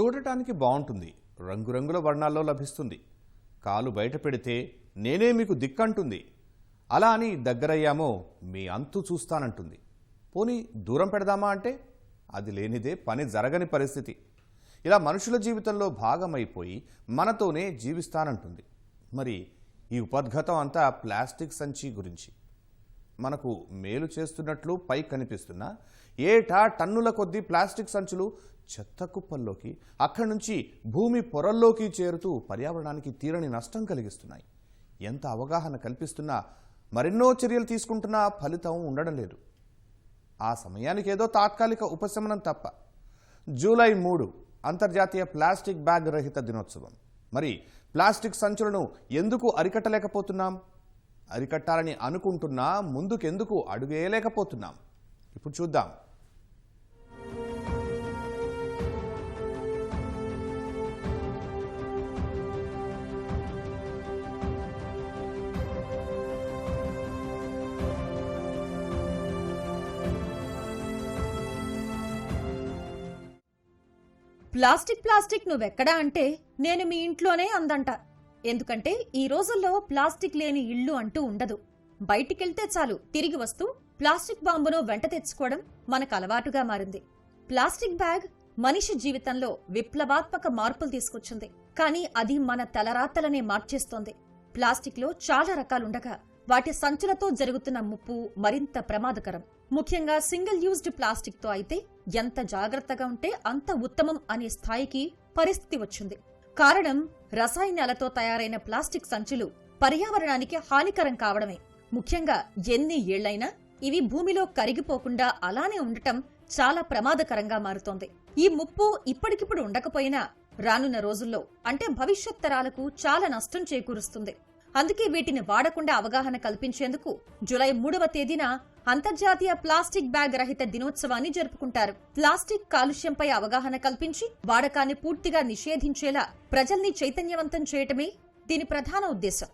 చూడటానికి బాగుంటుంది రంగురంగుల వర్ణాల్లో లభిస్తుంది. కాలు బయట పెడితే నేనే మీకు దిక్కంటుంది. అలా అని దగ్గరయ్యామో మీ అంతు చూస్తానంటుంది. పోనీ దూరం పెడదామా అంటే? అది లేనిదే పని జరగని పరిస్థితి. ఇలా మనుషుల జీవితంలో భాగమైపోయి మనతోనే జీవిస్తానంటుంది. మరి ఈ ఉపద్ఘతం అంతా ప్లాస్టిక్ సంచి గురించి. మనకు మేలు చేస్తున్నట్లు పై కనిపిస్తున్నా ఏటా టన్నుల కొద్దీ ప్లాస్టిక్ సంచులు చెత్త కుప్పల్లోకి అక్కడి నుంచి భూమి పొరల్లోకి చేరుతూ పర్యావరణానికి తీరని నష్టం కలిగిస్తున్నాయి. ఎంత అవగాహన కల్పిస్తున్నా మరెన్నో చర్యలు తీసుకుంటున్నా ఫలితం ఉండడం లేదు. ఆ సమయానికి ఏదో తాత్కాలిక ఉపశమనం తప్ప. జూలై మూడు అంతర్జాతీయ ప్లాస్టిక్ బ్యాగ్ రహిత దినోత్సవం. మరి ప్లాస్టిక్ సంచులను ఎందుకు అరికట్టలేకపోతున్నాం? అరికట్టాలని అనుకుంటున్నా ముందుకెందుకు అడుగేయలేకపోతున్నాం? ఇప్పుడు చూద్దాం. ప్లాస్టిక్ ప్లాస్టిక్ నువ్వెక్కడా అంటే నేను మీ ఇంట్లోనే అందంట. ఎందుకంటే ఈ రోజుల్లో ప్లాస్టిక్ లేని ఇళ్ళు అంటూ ఉండదు. బయటికెళ్తే చాలు తిరిగి వస్తూ ప్లాస్టిక్ బాంబును వెంట తెచ్చుకోవడం మనకు అలవాటుగా మారింది. ప్లాస్టిక్ బ్యాగ్ మనిషి జీవితంలో విప్లవాత్మక మార్పులు తీసుకొచ్చింది. కానీ అది మన తలరాతలనే మార్చేస్తోంది. ప్లాస్టిక్లో చాలా రకాలుండగా వాటి సంచులతో జరుగుతున్న ముప్పు మరింత ప్రమాదకరం. ముఖ్యంగా సింగిల్ యూజ్డ్ ప్లాస్టిక్తో అయితే ఎంత జాగ్రత్తగా ఉంటే అంత ఉత్తమం అనే స్థాయికి పరిస్థితి వచ్చింది. కారణం రసాయనాలతో తయారైన ప్లాస్టిక్ సంచులు పర్యావరణానికి హానికరం కావడమే. ముఖ్యంగా ఎన్ని ఏళ్ళైనా ఇవి భూమిలో కరిగిపోకుండా అలానే ఉండటం చాలా ప్రమాదకరంగా మారుతోంది. ఈ ముప్పు ఇప్పటికిప్పుడు ఉండకపోయినా రానున్న రోజుల్లో అంటే భవిష్యత్ తరాలకు చాలా నష్టం చేకూరుస్తుంది. అందుకే వీటిని వాడకుండా అవగాహన కల్పించేందుకు జులై మూడవ తేదీన అంతర్జాతీయ ప్లాస్టిక్ బ్యాగ్ రహిత దినోత్సవాన్ని జరుపుకుంటారు. ప్లాస్టిక్ కాలుష్యంపై అవగాహన కల్పించి వాడకాన్ని పూర్తిగా నిషేధించేలా ప్రజల్ని చైతన్యవంతం చేయటమే దీని ప్రధాన ఉద్దేశం.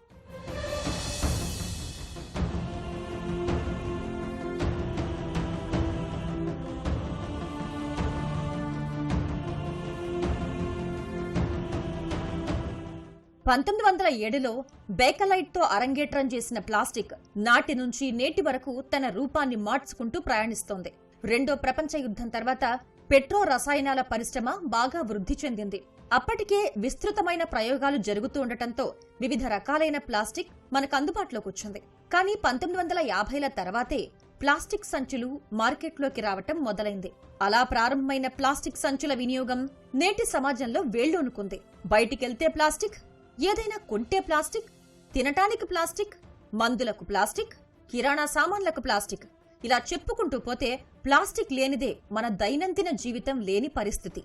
పంతొమ్మిది వందల ఏడులో బేకలైట్తో అరంగేట్రం చేసిన ప్లాస్టిక్ నాటి నుంచి నేటి వరకు తన రూపాన్ని మార్చుకుంటూ ప్రయాణిస్తోంది. రెండో ప్రపంచ యుద్ధం తర్వాత పెట్రో రసాయనాల పరిశ్రమ బాగా వృద్ధి చెందింది. అప్పటికే విస్తృతమైన ప్రయోగాలు జరుగుతూ ఉండటంతో వివిధ రకాలైన ప్లాస్టిక్ మనకు అందుబాటులోకి వచ్చింది. కానీ పంతొమ్మిది వందల యాభైల తర్వాతే ప్లాస్టిక్ సంచులు మార్కెట్లోకి రావటం మొదలైంది. అలా ప్రారంభమైన ప్లాస్టిక్ సంచుల వినియోగం నేటి సమాజంలో వేళ్ళూనుకుంది బయటికెళ్తే ప్లాస్టిక్ ఏదైనా కొంటే ప్లాస్టిక్ తినటానికి ప్లాస్టిక్ మందులకు ప్లాస్టిక్ కిరాణా సామాన్లకు ప్లాస్టిక్. ఇలా చెప్పుకుంటూ పోతే ప్లాస్టిక్ లేనిదే మన దైనందిన జీవితం లేని పరిస్థితి.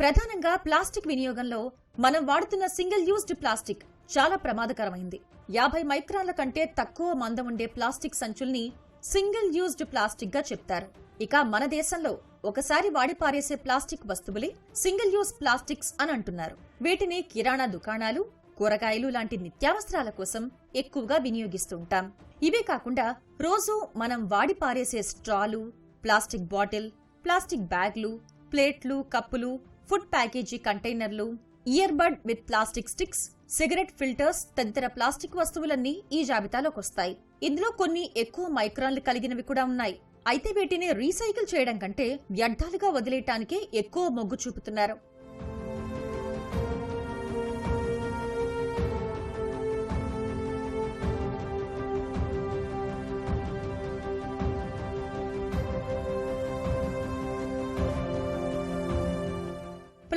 ప్రధానంగా ప్లాస్టిక్ వినియోగంలో మనం వాడుతున్న సింగిల్ యూజ్డ్ ప్లాస్టిక్ చాలా ప్రమాదకరమైంది. యాభై మైక్రాన్ల కంటే తక్కువ మందం ఉండే ప్లాస్టిక్ సంచుల్ని సింగిల్ యూజ్డ్ ప్లాస్టిక్గా చెప్తారు. ఇక మన దేశంలో ఒకసారి వాడి పారేసే ప్లాస్టిక్ వస్తువులే సింగిల్ యూజ్ ప్లాస్టిక్స్ అని అంటున్నారు. వీటిని కిరాణా దుకాణాలు కూరగాయలు లాంటి నిత్యావసరాల కోసం ఎక్కువగా వినియోగిస్తూ ఉంటాం. ఇవే కాకుండా రోజు మనం వాడి పారేసే స్ట్రాలు ప్లాస్టిక్ బాటిల్ ప్లాస్టిక్ బ్యాగ్లు ప్లేట్లు కప్పులు ఫుడ్ ప్యాకేజీ కంటైనర్లు ear bud with plastic sticks cigarette filters తదితర ప్లాస్టిక్ వస్తువులన్నీ ఈ జాబితాలోకి వస్తాయి. ఇందులో కొన్ని ఎక్కువ మైక్రాన్లు కలిగినవి కూడా ఉన్నాయి. అయితే వీటిని రీసైకిల్ చేయడం కంటే వ్యర్థాలుగా వదిలేయటానికే ఎక్కువ మొగ్గు చూపుతున్నారు.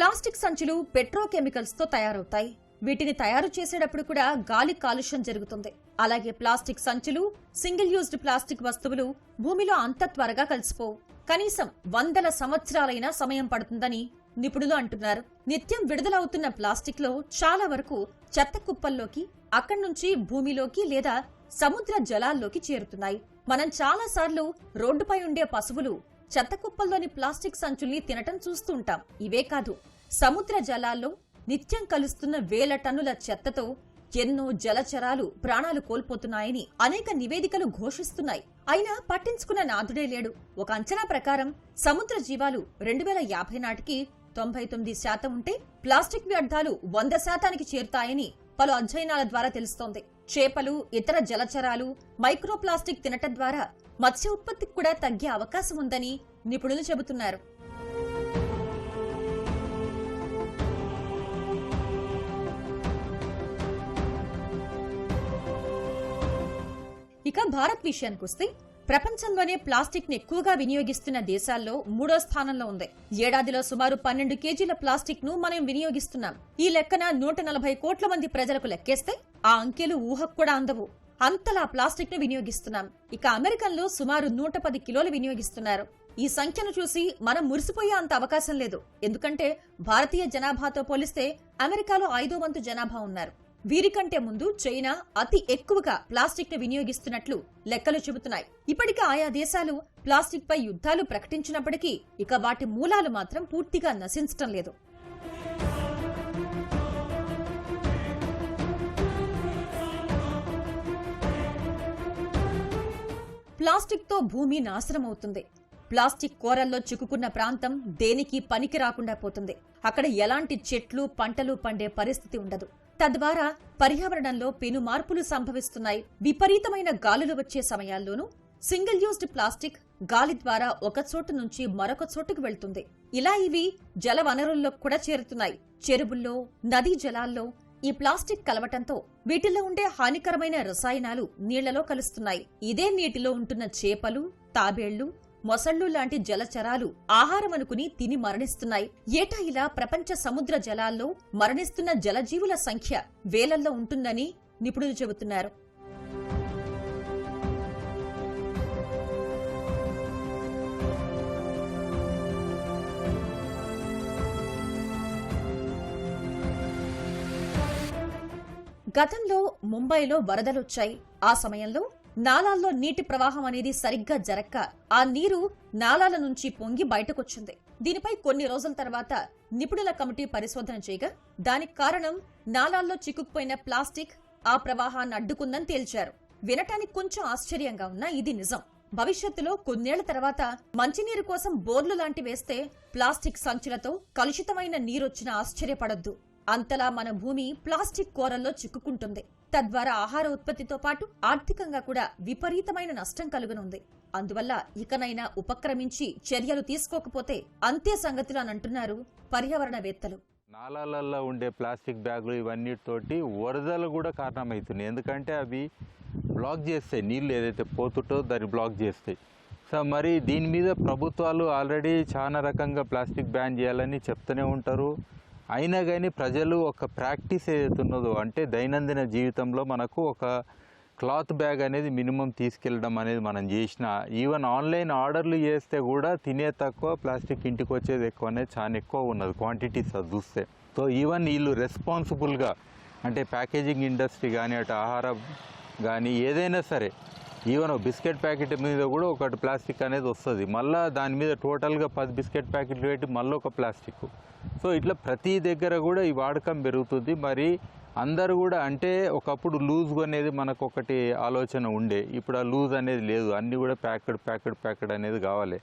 ప్లాస్టిక్ సంచులు పెట్రోకెమికల్స్తో తయారవుతాయి. వీటిని తయారు చేసేటప్పుడు కూడా గాలి కాలుష్యం జరుగుతుంది. అలాగే ప్లాస్టిక్ సంచులు సింగిల్ యూజ్డ్ ప్లాస్టిక్ వస్తువులు భూమిలో అంత త్వరగా కలిసిపోవు. కనీసం వందల సంవత్సరాలైనా సమయం పడుతుందని నిపుణులు అంటున్నారు. నిత్యం విడుదలవుతున్న ప్లాస్టిక్లో చాలా వరకు చెత్త కుప్పల్లోకి అక్కడి నుంచి భూమిలోకి లేదా సముద్ర జలాల్లోకి చేరుతున్నాయి. మనం చాలా సార్లు రోడ్డుపై ఉండే పశువులు చెత్త కుప్పల్లోని ప్లాస్టిక్ సంచుల్ని తినటం చూస్తూ ఉంటాం. ఇవే కాదు సముద్ర జలాల్లో నిత్యం కలుస్తున్న వేల టన్నుల చెత్తతో ఎన్నో జలచరాలు ప్రాణాలు కోల్పోతున్నాయని అనేక నివేదికలు ఘోషిస్తున్నాయి. అయినా పట్టించుకున్న నాథుడే లేడు. ఒక అంచనా ప్రకారం సముద్ర జీవాలు రెండు వేల యాభై నాటికి తొంభై తొమ్మిది శాతం ఉంటే ప్లాస్టిక్ వ్యర్థాలు వంద శాతానికి చేరుతాయని పలు అధ్యయనాల ద్వారా తెలుస్తోంది. చేపలు ఇతర జలచరాలు మైక్రోప్లాస్టిక్ తినటం ద్వారా మత్స్య ఉత్పత్తికి కూడా తగ్గే అవకాశం ఉందని నిపుణులు చెబుతున్నారు. ఇక భారత్ విషయానికొస్తే ప్రపంచంలోనే ప్లాస్టిక్ని ఎక్కువగా వినియోగిస్తున్న దేశాల్లో మూడో స్థానంలో ఉంది. ఏడాదిలో సుమారు పన్నెండు కేజీల ప్లాస్టిక్ను మనం వినియోగిస్తున్నాం. ఈ లెక్కన నూట నలభై కోట్ల మంది ప్రజలకు లెక్కేస్తే ఆ అంకెలు ఊహకు కూడా అందవు. అంతలా ప్లాస్టిక్ను వినియోగిస్తున్నాం. ఇక అమెరికన్లు సుమారు నూట పది కిలోలు వినియోగిస్తున్నారు. ఈ సంఖ్యను చూసి మనం మురిసిపోయే అంత అవకాశం లేదు. ఎందుకంటే భారతీయ జనాభాతో పోలిస్తే అమెరికాలో ఐదో వంతు జనాభా ఉన్నారు. వీరికంటే ముందు చైనా అతి ఎక్కువగా ప్లాస్టిక్ను వినియోగిస్తున్నట్లు లెక్కలు చెబుతున్నాయి. ఇప్పటికే ఆయా దేశాలు ప్లాస్టిక్ పై యుద్ధాలు ప్రకటించినప్పటికీ ఇక వాటి మూలాలు మాత్రం పూర్తిగా నశించటం లేదు. ప్లాస్టిక్తో భూమి నాశనమవుతుంది. ప్లాస్టిక్ కూరల్లో చిక్కుకున్న ప్రాంతం దేనికి పనికి రాకుండా పోతుంది. అక్కడ ఎలాంటి చెట్లు పంటలు పండే పరిస్థితి ఉండదు. తద్వారా పర్యావరణంలో పెను మార్పులు సంభవిస్తున్నాయి. విపరీతమైన గాలులు వచ్చే సమయాల్లోనూ సింగిల్ యూజ్డ్ ప్లాస్టిక్ గాలి ద్వారా ఒక చోటు నుంచి మరొక చోటుకు వెళ్తుంది. ఇలా ఇవి జల వనరుల్లో కూడా చేరుతున్నాయి. చెరువుల్లో నదీ జలాల్లో ఈ ప్లాస్టిక్ కలవటంతో వీటిలో ఉండే హానికరమైన రసాయనాలు నీళ్ళలో కలుస్తున్నాయి. ఇదే నీటిలో ఉంటున్న చేపలు తాబేళ్ళు మొసళ్ళు లాంటి జలచరాలు ఆహారం అనుకుని తిని మరణిస్తున్నాయి. ఏటా ఇలా ప్రపంచ సముద్ర జలాల్లో మరణిస్తున్న జలజీవుల సంఖ్య వేలల్లో ఉంటుందని నిపుణులు చెబుతున్నారు. గతంలో ముంబైలో వరదలొచ్చాయి. ఆ సమయంలో నాలాల్లో నీటి ప్రవాహం అనేది సరిగ్గా జరక్క ఆ నీరు నాలాల నుంచి పొంగి బయటకొచ్చింది. దీనిపై కొన్ని రోజుల తర్వాత నిపుణుల కమిటీ పరిశోధన చేయగా దానికి కారణం నాలాల్లో చిక్కుకుపోయిన ప్లాస్టిక్ ఆ ప్రవాహాన్ని అడ్డుకుందని తేల్చారు. వినటానికి కొంచెం ఆశ్చర్యంగా ఉన్నా ఇది నిజం. భవిష్యత్తులో కొన్నేళ్ళ తర్వాత మంచినీరు కోసం బోర్లు లాంటి వేస్తే ప్లాస్టిక్ సంచులతో కలుషితమైన నీరొచ్చినా ఆశ్చర్యపడొద్దు. అంతలా మన భూమి ప్లాస్టిక్ కోరల్లో చిక్కుకుంటుంది. తద్వారా ఆహార ఉత్పత్తితో పాటు ఆర్థికంగా కూడా విపరీతమైన నష్టం కలుగనుంది. అందువల్ల ఇకనైనా ఉపక్రమించి చర్యలు తీసుకోకపోతే అంతే సంగతులు అని అంటున్నారు పర్యావరణవేత్తలు. నాలాలలో ఉండే ప్లాస్టిక్ బ్యాగులు ఇవన్నిటితోటి వరదలు కూడా కారణమవుతున్నాయి. ఎందుకంటే అవి బ్లాక్ చేస్తాయి నీళ్ళు ఏదైతే పోతుంటో దాన్ని బ్లాక్ చేస్తాయి. సో మరి దీని మీద ప్రభుత్వాలు ఆల్రెడీ చాలా రకంగా ప్లాస్టిక్ బ్యాన్ చేయాలని చెప్తూనే ఉంటారు. అయినా కానీ ప్రజలు ఒక ప్రాక్టీస్ ఏదైతే ఉన్నదో అంటే దైనందిన జీవితంలో మనకు ఒక క్లాత్ బ్యాగ్ అనేది మినిమం తీసుకెళ్ళడం అనేది మనం చేసిన ఈవెన్ ఆన్లైన్ ఆర్డర్లు చేస్తే కూడా తినే తక్కువ ప్లాస్టిక్ ఇంటికి వచ్చేది ఎక్కువ అనేది చాలా ఎక్కువ ఉన్నది క్వాంటిటీస్ అది చూస్తే. సో ఈవెన్ వీళ్ళు రెస్పాన్సిబుల్గా అంటే ప్యాకేజింగ్ ఇండస్ట్రీ కానీ అటు ఆహారం కానీ ఏదైనా సరే ఈవెన్ బిస్కెట్ ప్యాకెట్ మీద కూడా ఒకటి ప్లాస్టిక్ అనేది వస్తుంది. మళ్ళీ దాని మీద టోటల్గా పది బిస్కెట్ ప్యాకెట్లు పెట్టి మళ్ళీ ఒక ప్లాస్టిక్. సో ఇట్లా ప్రతి దగ్గర కూడా ఈ వాడకం పెరుగుతుంది. మరి అందరూ కూడా అంటే ఒకప్పుడు లూజ్ అనేది మనకు ఒకటి ఆలోచన ఉండే. ఇప్పుడు ఆ లూజ్ అనేది లేదు. అన్నీ కూడా ప్యాకెడ్ ప్యాకెడ్ ప్యాకెడ్ అనేది కావాలి.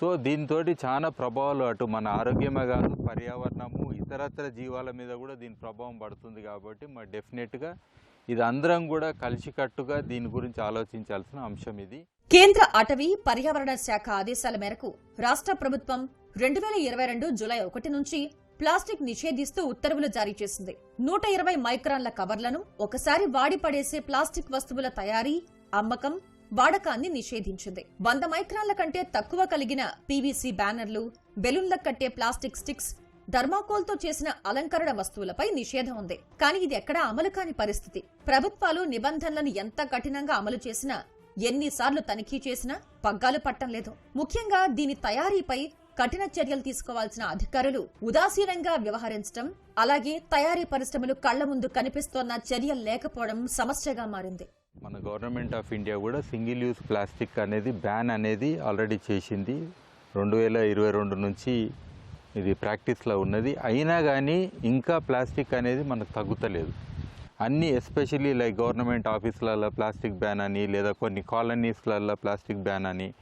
సో దీంతో చాలా ప్రభావాలు అటు మన ఆరోగ్యమే కాదు పర్యావరణము ఇతరత్ర జీవాల మీద కూడా దీని ప్రభావం పడుతుంది కాబట్టి మరి డెఫినెట్గా ఇది అందరం కూడా కలిసికట్టుగా దీని గురించి ఆలోచించాల్సిన అంశం ఇది. కేంద్ర అటవీ పర్యావరణ శాఖ ఆదేశాల మేరకు రాష్ట్ర ప్రభుత్వం రెండు వేల ఇరవై రెండు జులై ఒకటి నుంచి ప్లాస్టిక్ నిషేధిస్తూ ఉత్తర్వులు జారీ చేసింది. నూట ఇరవై మైక్రాన్ల కవర్లను ఒకసారి వాడి పడేసే ప్లాస్టిక్ వస్తువుల తయారీ అమ్మకం వాడకాన్ని నిషేధించింది. వంద మైక్రాన్ల కంటే తక్కువ కలిగిన పీవీసీ బ్యానర్లు బెలూన్లకు కట్టే ప్లాస్టిక్ స్టిక్స్ థర్మాకోల్తో చేసిన అలంకరణ వస్తువులపై నిషేధం ఉంది. కానీ ఇది ఎక్కడా అమలు కాని పరిస్థితి. ప్రభుత్వాలు నిబంధనలను ఎంత కఠినంగా అమలు చేసినా ఎన్నిసార్లు తనిఖీ చేసినా పగ్గాలు పట్టం లేదు. ముఖ్యంగా దీని తయారీపై కఠిన చర్యలు తీసుకోవాల్సిన అధికారులు ఉదాసీనంగా వ్యవహరించడం అలాగే తయారీ పరిశ్రమలు కళ్ళ ముందు కనిపిస్తోన్న చర్యలు లేకపోవడం సమస్యగా మారింది. మన గవర్నమెంట్ ఆఫ్ ఇండియా కూడా సింగిల్ యూజ్ ప్లాస్టిక్ అనేది బ్యాన్ అనేది ఆల్రెడీ చేసింది. రెండు వేల ఇరవై రెండు నుంచి ఇది ప్రాక్టీస్లో ఉన్నది. అయినా కానీ ఇంకా ప్లాస్టిక్ అనేది మనకు తగ్గుతలేదు. అన్ని ఎస్పెషల్లీ లైక్ గవర్నమెంట్ ఆఫీసులలో ప్లాస్టిక్ బ్యాన్ అని లేదా కొన్ని కాలనీస్లలో ప్లాస్టిక్ బ్యాన్ అని.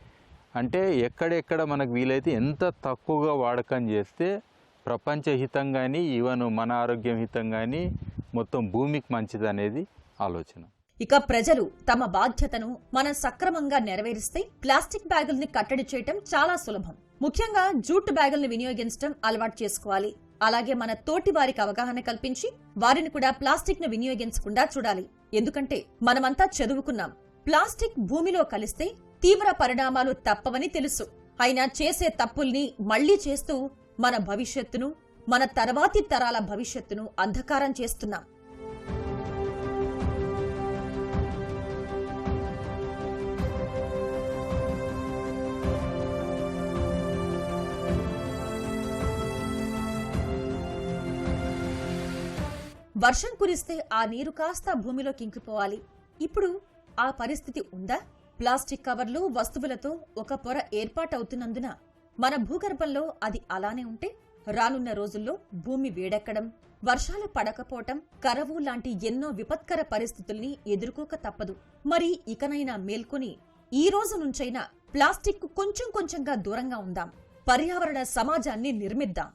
అంటే ఎక్కడెక్కడ మనకు వీలైతే ఎంత తక్కువగా వాడకం చేస్తే ప్రపంచ హితం కానీ ఈవెన్ మన ఆరోగ్యం హితం కానీ మొత్తం భూమికి మంచిది అనేది ఆలోచన. ఇక ప్రజలు తమ బాధ్యతను మనం సక్రమంగా నెరవేరిస్తే ప్లాస్టిక్ బ్యాగుల్ని కట్టడి చేయటం చాలా సులభం. ముఖ్యంగా జూట్ బ్యాగుల్ని వినియోగించడం అలవాటు చేసుకోవాలి. అలాగే మన తోటి వారికి అవగాహన కల్పించి వారిని కూడా ప్లాస్టిక్ను వినియోగించకుండా చూడాలి. ఎందుకంటే మనమంతా చదువుకున్నాం. ప్లాస్టిక్ భూమిలో కలిస్తే తీవ్ర పరిణామాలు తప్పవని తెలుసు. అయినా చేసే తప్పుల్ని మళ్ళీ చేస్తూ మన భవిష్యత్తును మన తర్వాతి తరాల భవిష్యత్తును అంధకారం చేస్తున్నాం. వర్షం కురిస్తే ఆ నీరు కాస్త భూమిలో కింకిపోవాలి. ఇప్పుడు ఆ పరిస్థితి ఉందా? ప్లాస్టిక్ కవర్లు వస్తువులతో ఒక పొర ఏర్పాటవుతున్నందున మన భూగర్భంలో అది అలానే ఉంటే రానున్న రోజుల్లో భూమి వేడెక్కడం వర్షాలు పడకపోవటం కరవు లాంటి ఎన్నో విపత్కర పరిస్థితుల్ని ఎదుర్కోక తప్పదు. మరి ఇకనైనా మేల్కొని ఈ రోజు నుంచైనా ప్లాస్టిక్ కొంచెం కొంచెంగా దూరంగా ఉందాం. పర్యావరణ సమాజాన్ని నిర్మిద్దాం.